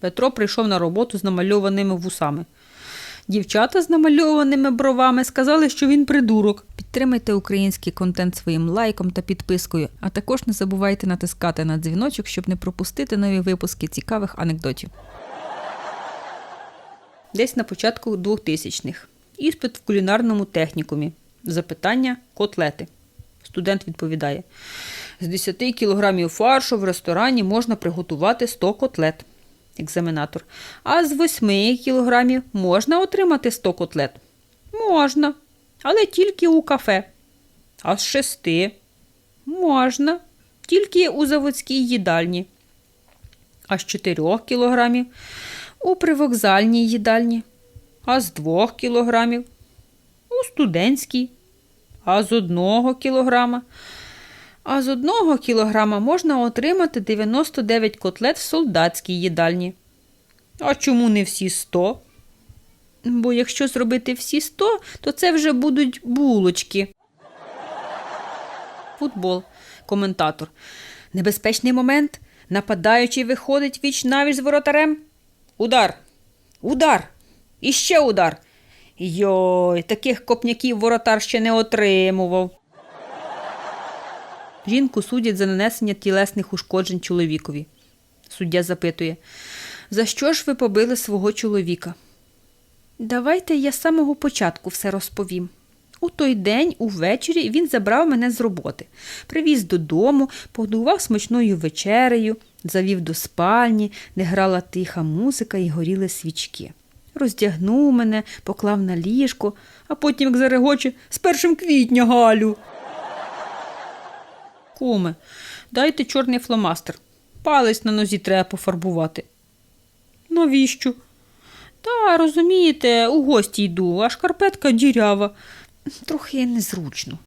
Петро прийшов на роботу з намальованими вусами. Дівчата з намальованими бровами сказали, що він придурок. Підтримайте український контент своїм лайком та підпискою, а також не забувайте натискати на дзвіночок, щоб не пропустити нові випуски цікавих анекдотів. Десь на початку 2000-х. Іспит в кулінарному технікумі. Запитання котлети. Студент відповідає: з 10 кілограмів фаршу в ресторані можна приготувати 100 котлет. Екзаменатор. А з 8 кілограмів можна отримати 100 котлет? Можна. Але тільки у кафе. А з 6 можна. Тільки у заводській їдальні. А з 4 кілограмів у привокзальній їдальні. А з 2 кілограмів у студентській. А з 1 кілограма. А з 1 кілограма можна отримати 99 котлет в солдатській їдальні. А чому не всі 100? Бо якщо зробити всі 100, то це вже будуть булочки. Футбол. Коментатор. Небезпечний момент. Нападаючий виходить віч навіч з воротарем. Удар. Удар. І ще удар. Йой, таких копняків воротар ще не отримував. Жінку судять за нанесення тілесних ушкоджень чоловікові. Суддя запитує: За що ж ви побили свого чоловіка? Давайте я з самого початку все розповім. У той день, увечері, він забрав мене з роботи, привіз додому, погодував смачною вечерею, завів до спальні, де грала тиха музика і горіли свічки. Роздягнув мене, поклав на ліжко, а потім, як зарегоче, з першим квітня Галю. Куме, дайте чорний фломастер. Палець на нозі треба пофарбувати. Навіщо? Та, розумієте, у гості йду, а шкарпетка дірява. Трохи незручно.